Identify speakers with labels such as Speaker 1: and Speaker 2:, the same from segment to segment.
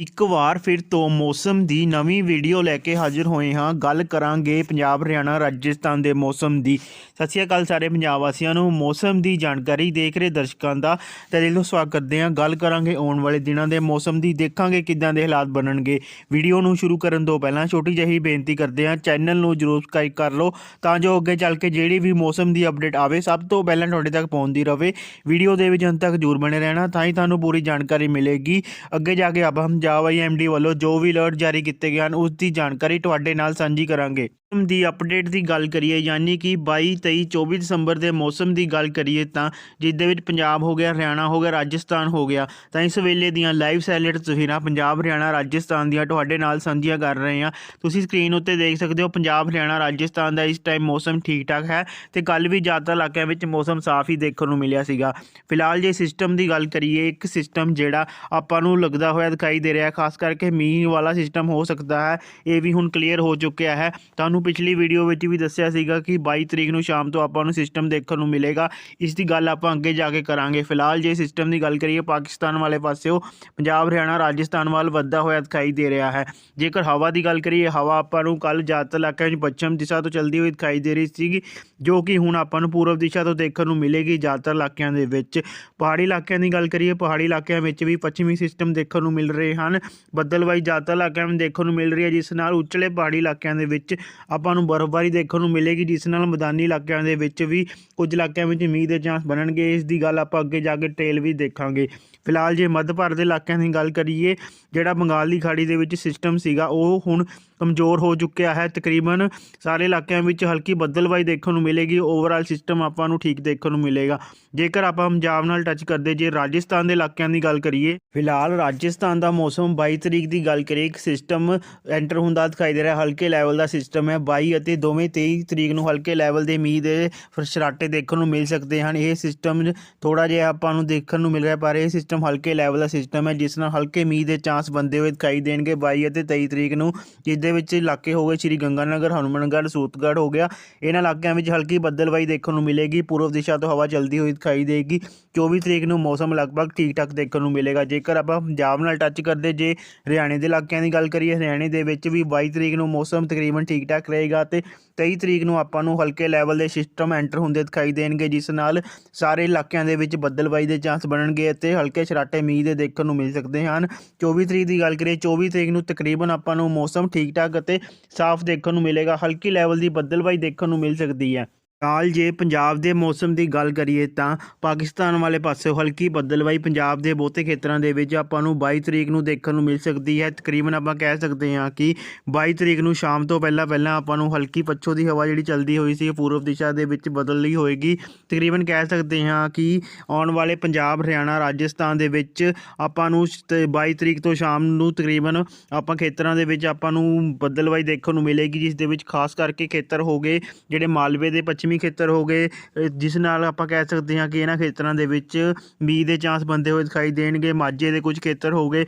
Speaker 1: ਇੱਕ ਵਾਰ ਫਿਰ ਤੋਂ ਮੌਸਮ ਦੀ ਨਵੀਂ ਵੀਡੀਓ ਲੈ ਕੇ ਹਾਜ਼ਰ ਹੋਏ ਹਾਂ। ਗੱਲ ਕਰਾਂਗੇ ਪੰਜਾਬ, ਹਰਿਆਣਾ, ਰਾਜਸਥਾਨ ਦੇ ਮੌਸਮ ਦੀ। ਸਤਿ ਸ਼੍ਰੀ ਅਕਾਲ ਸਾਰੇ ਪੰਜਾਬ ਵਾਸੀਆਂ ਨੂੰ। ਮੌਸਮ ਦੀ ਜਾਣਕਾਰੀ ਦੇਖ ਰਹੇ ਦਰਸ਼ਕਾਂ ਦਾ ਤੇ ਦਿਲੋਂ ਸਵਾਗਤ ਕਰਦੇ ਹਾਂ। ਗੱਲ ਕਰਾਂਗੇ ਆਉਣ ਵਾਲੇ ਦਿਨਾਂ ਦੇ ਮੌਸਮ ਦੀ। ਦੇਖਾਂਗੇ ਕਿੱਦਾਂ ਦੇ ਹਾਲਾਤ ਬਣਨਗੇ। ਵੀਡੀਓ ਨੂੰ ਸ਼ੁਰੂ ਕਰਨ ਤੋਂ ਪਹਿਲਾਂ ਛੋਟੀ ਜਿਹੀ ਬੇਨਤੀ ਕਰਦੇ ਹਾਂ। ਚੈਨਲ ਨੂੰ ਜਰੂਰ ਸਬਸਕ੍ਰਾਈਬ ਕਰ ਲਓ ਤਾਂ ਜੋ ਅੱਗੇ ਚੱਲ ਕੇ ਜਿਹੜੀ ਵੀ ਮੌਸਮ ਦੀ ਅਪਡੇਟ ਆਵੇ, ਸਭ ਤੋਂ ਪਹਿਲਾਂ ਤੁਹਾਡੇ ਤੱਕ ਪਹੁੰਚਦੀ ਰਹੇ ਵੀਡੀਓ ਦੇ ਵਿੱਚ ਅੰਤ ਤੱਕ ਜਰੂਰ ਬਣੇ ਰਹਿਣਾ ਤਾਂ ਹੀ ਤੁਹਾਨੂੰ ਪੂਰੀ ਜਾਣਕਾਰੀ ਮਿਲੇਗੀ। ਅੱਗੇ ਜਾ ਕੇ ਆਪਾਂ ਪੰਜਾਬ ਆਈਐਮਡੀ ਵੱਲੋਂ ਜੋ ਵੀ ਅਲਰਟ ਜਾਰੀ ਕੀਤੇ ਗਏ ਹਨ, ਉਸ ਦੀ ਜਾਣਕਾਰੀ ਤੁਹਾਡੇ ਨਾਲ ਸਾਂਝੀ ਕਰਾਂਗੇ। ਮੌਸਮ ਦੀ ਅਪਡੇਟ ਦੀ ਗੱਲ ਕਰੀਏ, ਯਾਨੀ ਕਿ 22 23 24 ਦਸੰਬਰ ਦੇ ਮੌਸਮ ਦੀ ਗੱਲ ਕਰੀਏ ਤਾਂ ਜਿਹਦੇ ਵਿੱਚ ਪੰਜਾਬ ਹੋ ਗਿਆ, ਹਰਿਆਣਾ ਹੋ ਗਿਆ, ਰਾਜਸਥਾਨ ਹੋ ਗਿਆ, ਤਾਂ ਇਸ ਵੇਲੇ ਦੀਆਂ ਲਾਈਵ ਸੈਲਟ ਤਸਵੀਰਾਂ ਪੰਜਾਬ, ਹਰਿਆਣਾ, ਰਾਜਸਥਾਨ ਦੀਆਂ ਤੁਹਾਡੇ ਨਾਲ ਸਾਂਝੀਆਂ ਕਰ ਰਹੇ ਹਾਂ। ਤੁਸੀਂ ਸਕਰੀਨ ਉੱਤੇ ਦੇਖ ਸਕਦੇ ਹੋ, ਪੰਜਾਬ, ਹਰਿਆਣਾ, ਰਾਜਸਥਾਨ ਦਾ ਇਸ ਟਾਈਮ ਮੌਸਮ ਠੀਕ ਠਾਕ ਹੈ ਤੇ ਕੱਲ ਵੀ ਜ਼ਿਆਦਾਤਰ ਇਲਾਕਿਆਂ ਵਿੱਚ ਮੌਸਮ ਸਾਫ਼ ਹੀ ਦੇਖਣ ਨੂੰ ਮਿਲਿਆ ਸੀਗਾ। ਫਿਲਹਾਲ ਜੇ ਸਿਸਟਮ ਦੀ ਗੱਲ ਕਰੀਏ, ਇੱਕ ਸਿਸਟਮ ਜਿਹੜਾ ਆਪਾਂ ਨੂੰ ਲੱਗਦਾ ਹੋਇਆ ਦਿਖਾਈ ਦੇ ਰਿਹਾ, ਖਾਸ ਕਰਕੇ ਮੀਂਹ ਵਾਲਾ ਸਿਸਟਮ ਹੋ ਸਕਦਾ ਹੈ, ਇਹ ਵੀ ਹੁਣ ਕਲੀਅਰ ਹੋ ਚੁੱਕਿਆ ਹੈ। ਤੁਹਾਨੂੰ ਪਿਛਲੀ ਵੀਡੀਓ ਵਿੱਚ ਵੀ ਦੱਸਿਆ ਸੀਗਾ ਕਿ 22 ਤਰੀਕ ਨੂੰ ਸ਼ਾਮ ਤੋਂ ਆਪਾਂ ਨੂੰ ਸਿਸਟਮ ਦੇਖਣ ਨੂੰ ਮਿਲੇਗਾ। ਇਸ ਦੀ ਗੱਲ ਆਪਾਂ ਅੱਗੇ ਜਾ ਕੇ ਕਰਾਂਗੇ। ਫਿਲਹਾਲ ਜੇ ਸਿਸਟਮ ਦੀ ਗੱਲ ਕਰੀਏ, ਪਾਕਿਸਤਾਨ ਵਾਲੇ ਪਾਸਿਓ ਪੰਜਾਬ, ਹਰਿਆਣਾ, ਰਾਜਸਥਾਨ ਵੱਲ ਵੱਧਦਾ ਹੋਇਆ ਦਿਖਾਈ ਦੇ ਰਿਹਾ ਹੈ। ਜੇਕਰ ਹਵਾ ਦੀ ਗੱਲ ਕਰੀਏ, ਹਵਾ ਆਪਾਂ ਨੂੰ ਕੱਲ ਜ਼ਿਆਦਾਤਰ ਇਲਾਕਿਆਂ ਵਿੱਚ ਪੱਛਮ ਦਿਸ਼ਾ ਤੋਂ ਚੱਲਦੀ ਹੋਈ ਦਿਖਾਈ ਦੇ ਰਹੀ ਸੀਗੀ, ਜੋ ਕਿ ਹੁਣ ਆਪਾਂ ਨੂੰ ਪੂਰਬ ਦਿਸ਼ਾ ਤੋਂ ਦੇਖਣ ਨੂੰ ਮਿਲੇਗੀ ਜ਼ਿਆਦਾਤਰ ਇਲਾਕਿਆਂ ਦੇ ਵਿੱਚ। ਪਹਾੜੀ ਇਲਾਕਿਆਂ ਦੀ ਗੱਲ ਕਰੀਏ, ਪਹਾੜੀ ਇਲਾਕਿਆਂ ਵਿੱਚ ਵੀ ਪੱਛਮੀ ਸਿਸਟਮ ਦੇਖਣ ਨੂੰ ਮਿਲ ਰਹੇ ਹਨ। ਬੱਦਲਵਾਈ ਜ਼ਿਆਦਾਤਰ ਇਲਾਕਿਆਂ ਵਿੱਚ ਦੇਖਣ ਨੂੰ ਮਿਲ ਰਹੀ ਹੈ, ਜਿਸ ਨਾਲ ਉੱਚਲੇ ਪਹਾੜੀ ਇਲਾਕਿਆਂ ਦੇ ਵਿੱਚ ਆਪਾਂ ਨੂੰ ਬਰਫ਼ਬਾਰੀ ਦੇਖਣ ਨੂੰ ਮਿਲੇਗੀ, ਜਿਸ ਨਾਲ ਮੈਦਾਨੀ ਇਲਾਕਿਆਂ ਦੇ ਵਿੱਚ ਵੀ ਕੁਝ ਇਲਾਕਿਆਂ ਵਿੱਚ ਮੀਂਹ ਦੇ ਚਾਂਸ ਬਣਨਗੇ। ਇਸ ਦੀ ਗੱਲ ਆਪਾਂ ਅੱਗੇ ਜਾ ਕੇ ਟੇਲ ਵੀ ਦੇਖਾਂਗੇ। ਫਿਲਹਾਲ ਜੇ ਮੱਧ ਭਾਰਤ ਦੇ ਇਲਾਕਿਆਂ ਦੀ ਗੱਲ ਕਰੀਏ, ਜਿਹੜਾ ਬੰਗਾਲ ਦੀ ਖਾੜੀ ਦੇ ਵਿੱਚ ਸਿਸਟਮ ਸੀਗਾ, ਉਹ ਹੁਣ ਕਮਜ਼ੋਰ ਹੋ ਚੁੱਕਿਆ ਹੈ। ਤਕਰੀਬਨ ਸਾਰੇ ਇਲਾਕਿਆਂ ਵਿੱਚ ਹਲਕੀ ਬੱਦਲਵਾਈ ਦੇਖਣ ਨੂੰ ਮਿਲੇਗੀ। ਓਵਰਆਲ ਸਿਸਟਮ ਆਪਾਂ ਨੂੰ ਠੀਕ ਦੇਖਣ ਨੂੰ ਮਿਲੇਗਾ। ਜੇਕਰ ਆਪਾਂ ਪੰਜਾਬ ਨਾਲ ਟੱਚ ਕਰਦੇ, ਜੇ ਰਾਜਸਥਾਨ ਦੇ ਇਲਾਕਿਆਂ ਦੀ ਗੱਲ ਕਰੀਏ, ਫਿਲਹਾਲ ਰਾਜਸਥਾਨ ਦਾ ਮੌਸਮ 22 ਤਰੀਕ ਦੀ ਗੱਲ ਕਰੀਏ, ਇੱਕ ਸਿਸਟਮ ਐਂਟਰ ਹੁੰਦਾ ਦਿਖਾਈ ਦੇ ਰਿਹਾ। ਹਲਕੇ ਲੈਵਲ ਦਾ ਸਿਸਟਮ ਹੈ। 22 ਅਤੇ ਦੋਵੇਂ 23 ਤਰੀਕ ਨੂੰ ਹਲਕੇ ਲੈਵਲ ਦੇ ਮੀਂਹ ਦੇ ਫਰਸ਼ਰਾਟੇ ਦੇਖਣ ਨੂੰ ਮਿਲ ਸਕਦੇ ਹਨ। ਇਹ ਸਿਸਟਮ ਥੋੜਾ ਜਿਹਾ ਆਪਾਂ ਨੂੰ ਦੇਖਣ ਨੂੰ ਮਿਲ ਰਿਹਾ, ਪਰ ਇਹ ਸਿਸਟਮ ਹਲਕੇ ਲੈਵਲ ਦਾ ਸਿਸਟਮ ਹੈ, ਜਿਸ ਨਾਲ ਹਲਕੇ ਮੀਂਹ ਦੇ ਚਾਂਸ ਬੰਦੇ ਹੋਏ ਦਿਖਾਈ ਦੇਣਗੇ। 22 ਅਤੇ 23 ਤਰੀਕ ਨੂੰ, ਜਿਸ ਦੇ ਵਿੱਚ ਇਲਾਕੇ ਹੋ ਗਏ, ਸ਼੍ਰੀ ਗੰਗਾਨਗਰ, ਹਨੂੰਮਨਗੜ੍ਹ, ਸੂਤਗੜ੍ਹ ਹੋ ਗਿਆ। ਇਹਨਾਂ ਇਲਾਕਿਆਂ ਵਿੱਚ ਹਲਕੀ ਬੱਦਲਵਾਈ ਦੇਖਣ ਨੂੰ ਮਿਲੇਗੀ। ਪੂਰਬ ਦਿਸ਼ਾ ਤੋਂ ਹਵਾ ਚੱਲਦੀ ਹੋਈ ਦਿਖਾਈ ਦੇਗੀ। 24 ਤਰੀਕ ਨੂੰ ਮੌਸਮ ਲਗਭਗ ਠੀਕ ਠਾਕ ਦੇਖਣ ਨੂੰ ਮਿਲੇਗਾ। ਜੇਕਰ ਆਪਾਂ ਪੰਜਾਬ ਨਾਲ ਟੱਚ ਕਰਦੇ, ਜੇ ਹਰਿਆਣੇ ਦੇ ਇਲਾਕਿਆਂ ਦੀ ਗੱਲ ਕਰੀਏ, ਹਰਿਆਣੇ ਦੇ ਵਿੱਚ ਵੀ 22 ਤਰੀਕ ਨੂੰ ਮੌਸਮ ਤਕਰੀਬਨ ਠੀਕ ਠਾਕ ਰਹੇਗਾ ਤੇ 23 ਤਰੀਕ ਨੂੰ ਆਪਾਂ ਨੂੰ ਹਲਕੇ ਲੈਵਲ ਦੇ ਸਿਸਟਮ ਐਂਟਰ ਹੁੰਦੇ ਦਿਖਾਈ ਦੇਣਗੇ, ਜਿਸ ਨਾਲ ਸਾਰੇ ਇਲਾਕਿਆਂ ਦੇ ਵਿੱਚ ਬੱਦਲਬਾਈ ਦੇ ਚਾਂਸ ਬਣਨਗੇ ਅਤੇ ਹਲਕੇ ਛਰਾਟੇ ਮੀਂਹ ਦੇ ਦੇਖਣ ਨੂੰ ਮਿਲ ਸਕਦੇ ਹਨ। 24 ਤਰੀਕ ਦੀ ਗੱਲ ਕਰੀਏ 24 ਤਰੀਕ ਨੂੰ ਤਕਰੀਬਨ ਆਪਾਂ ਨੂੰ ਮੌਸਮ ਠੀਕ ਠਾਕ ਅਤੇ ਸਾਫ਼ ਦੇਖਣ ਨੂੰ ਮਿਲੇਗਾ, ਹਲਕੀ ਲੈਵਲ ਦੀ ਬੱਦਲਬਾਈ ਦੇਖਣ ਨੂੰ ਮਿਲ ਸਕਦੀ ਹੈ। ਨਾਲ ਜੇ ਪੰਜਾਬ ਦੇ ਮੌਸਮ ਦੀ ਗੱਲ ਕਰੀਏ ਤਾਂ ਪਾਕਿਸਤਾਨ ਵਾਲੇ ਪਾਸੇ ਹਲਕੀ ਬੱਦਲਵਾਈ ਪੰਜਾਬ ਦੇ ਬਹੁਤੇ ਖੇਤਰਾਂ ਦੇ ਵਿੱਚ ਆਪਾਂ ਨੂੰ 22 ਤਰੀਕ ਨੂੰ ਦੇਖਣ ਨੂੰ ਮਿਲ ਸਕਦੀ ਹੈ। ਤਕਰੀਬਨ ਆਪਾਂ ਕਹਿ ਸਕਦੇ ਹਾਂ ਕਿ 22 ਤਰੀਕ ਨੂੰ ਸ਼ਾਮ ਤੋਂ ਪਹਿਲਾਂ ਪਹਿਲਾਂ ਆਪਾਂ ਨੂੰ ਹਲਕੀ ਪੱਛੋ ਦੀ ਹਵਾ ਜਿਹੜੀ ਚੱਲਦੀ ਹੋਈ ਸੀ ਪੂਰਬ ਦਿਸ਼ਾ ਦੇ ਵਿੱਚ ਬਦਲ ਲਈ ਹੋਏਗੀ। ਤਕਰੀਬਨ ਕਹਿ ਸਕਦੇ ਹਾਂ ਕਿ ਆਉਣ ਵਾਲੇ ਪੰਜਾਬ, ਹਰਿਆਣਾ, ਰਾਜਸਥਾਨ ਦੇ ਵਿੱਚ ਆਪਾਂ ਨੂੰ ਸ- 22 ਤਰੀਕ ਤੋਂ ਸ਼ਾਮ ਨੂੰ ਤਕਰੀਬਨ ਆਪਾਂ ਖੇਤਰਾਂ ਦੇ ਵਿੱਚ ਆਪਾਂ ਨੂੰ ਬੱਦਲਵਾਈ ਦੇਖਣ ਨੂੰ ਮਿਲੇਗੀ, ਜਿਸ ਦੇ ਵਿੱਚ ਖਾਸ ਕਰਕੇ ਖੇਤਰ ਹੋ ਗਏ ਜਿਹੜੇ ਮਾਲਵੇ ਦੇ ਪੱਛਮੀ ਖੇਤਰ ਹੋ ਗਏ ਜਿਸ ਨਾਲ ਆਪਾਂ ਕਹਿ ਸਕਦੇ ਹਾਂ ਕਿ ਇਹਨਾਂ ਖੇਤਰਾਂ ਦੇ ਵਿੱਚ ਮੀਂਹ ਦੇ ਚਾਂਸ ਬੰਦੇ ਹੋਏ ਦਿਖਾਈ ਦੇਣਗੇ, ਮਾਝੇ ਦੇ ਕੁਝ ਖੇਤਰ ਹੋ ਗਏ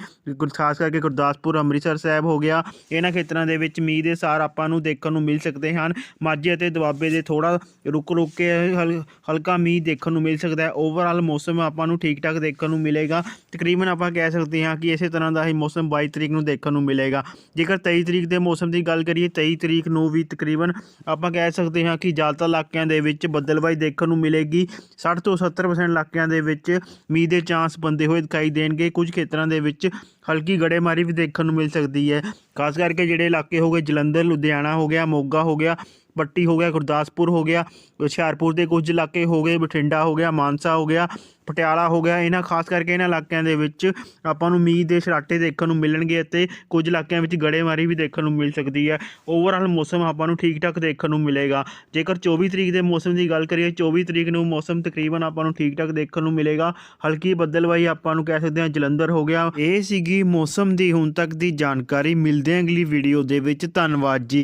Speaker 1: ਖਾਸ ਕਰਕੇ ਗੁਰਦਾਸਪੁਰ, ਅੰਮ੍ਰਿਤਸਰ ਸਾਹਿਬ ਹੋ ਗਿਆ, ਇਹਨਾਂ ਖੇਤਰਾਂ ਦੇ ਵਿੱਚ ਮੀਂਹ ਦੇ ਸਾਰ ਆਪਾਂ ਨੂੰ ਦੇਖਣ ਨੂੰ ਮਿਲ ਸਕਦੇ ਹਨ, ਮਾਝੇ ਅਤੇ ਦੁਆਬੇ ਦੇ ਥੋੜਾ ਰੁਕ ਰੁਕ ਕੇ ਹਲ- ਹਲਕਾ ਮੀਂਹ ਦੇਖਣ ਨੂੰ ਮਿਲ ਸਕਦਾ ਹੈ ਓਵਰਆਲ ਮੌਸਮ ਆਪਾਂ ਨੂੰ ਠੀਕ ਠਾਕ ਦੇਖਣ ਨੂੰ ਮਿਲੇਗਾ, ਤਕਰੀਬਨ ਆਪਾਂ ਕਹਿ ਸਕਦੇ ਹਾਂ ਕਿ ਇਸੇ ਤਰ੍ਹਾਂ ਦਾ ਹੀ ਮੌਸਮ 22 ਤਰੀਕ ਨੂੰ ਦੇਖਣ ਨੂੰ ਮਿਲੇਗਾ, ਜੇਕਰ 23 ਤਰੀਕ ਦੇ ਮੌਸਮ ਦੀ ਗੱਲ ਕਰੀਏ 23 ਤਰੀਕ ਨੂੰ ਵੀ ਤਕਰੀਬਨ ਆਪਾਂ ਕਹਿ ਸਕਦੇ ਹਾਂ ਕਿ ਜ਼ਿਆਦਾਤਰ ਇਲਾਕਿਆਂ ਦੇ ਵਿੱਚ ਬੱਦਲਬਾਈ ਦੇਖਣ ਨੂੰ ਮਿਲੇਗੀ। 60 ਤੋਂ 70% ਇਲਾਕਿਆਂ ਦੇ ਵਿੱਚ ਮੀਂਹ ਦੇ ਚਾਂਸ ਬੰਦੇ ਹੋਏ ਦਿਖਾਈ ਦੇਣਗੇ। ਕੁਝ ਖੇਤਰਾਂ ਦੇ ਵਿੱਚ ਹਲਕੀ ਗੜੇਮਾਰੀ ਵੀ ਦੇਖਣ ਨੂੰ ਮਿਲ ਸਕਦੀ ਹੈ। ਖਾਸ ਕਰਕੇ ਜਿਹੜੇ ਇਲਾਕੇ ਹੋ ਗਏ, ਜਲੰਧਰ, ਲੁਧਿਆਣਾ ਹੋ ਗਿਆ, ਮੋਗਾ ਹੋ ਗਿਆ। ਪੱਟੀ ਹੋ ਗਿਆ, ਗੁਰਦਾਸਪੁਰ ਹੋ ਗਿਆ, ਹੁਸ਼ਿਆਰਪੁਰ ਦੇ ਕੁਝ ਇਲਾਕੇ ਹੋ ਗਏ, ਬਠਿੰਡਾ ਹੋ ਗਿਆ, ਮਾਨਸਾ ਹੋ ਗਿਆ, ਪਟਿਆਲਾ ਹੋ ਗਿਆ, ਇਹਨਾਂ ਖਾਸ ਕਰਕੇ ਇਹਨਾਂ ਇਲਾਕਿਆਂ ਦੇ ਵਿੱਚ ਆਪਾਂ ਨੂੰ ਮੀਂਹ ਦੇ ਛਰਾਟੇ ਦੇਖਣ ਨੂੰ ਮਿਲਣਗੇ ਅਤੇ ਕੁਝ ਇਲਾਕਿਆਂ ਵਿੱਚ ਗੜੇਮਾਰੀ ਵੀ ਦੇਖਣ ਨੂੰ ਮਿਲ ਸਕਦੀ ਹੈ। ਓਵਰਆਲ ਮੌਸਮ ਆਪਾਂ ਨੂੰ ਠੀਕ ਠਾਕ ਦੇਖਣ ਨੂੰ ਮਿਲੇਗਾ। ਜੇਕਰ 24 ਤਰੀਕ ਦੇ ਮੌਸਮ ਦੀ ਗੱਲ ਕਰੀਏ 24 ਤਰੀਕ ਨੂੰ ਮੌਸਮ ਤਕਰੀਬਨ ਆਪਾਂ ਨੂੰ ਠੀਕ ਠਾਕ ਦੇਖਣ ਨੂੰ ਮਿਲੇਗਾ। ਹਲਕੀ ਬੱਦਲਵਾਈ ਆਪਾਂ ਨੂੰ ਕਹਿ ਸਕਦੇ ਹਾਂ, ਜਲੰਧਰ ਹੋ ਗਿਆ। ਇਹ ਸੀਗੀ ਮੌਸਮ ਦੀ ਹੁਣ ਤੱਕ ਦੀ ਜਾਣਕਾਰੀ। ਮਿਲਦੇ ਹਾਂ ਅਗਲੀ ਵੀਡੀਓ ਦੇ ਵਿੱਚ। ਧੰਨਵਾਦ ਜੀ।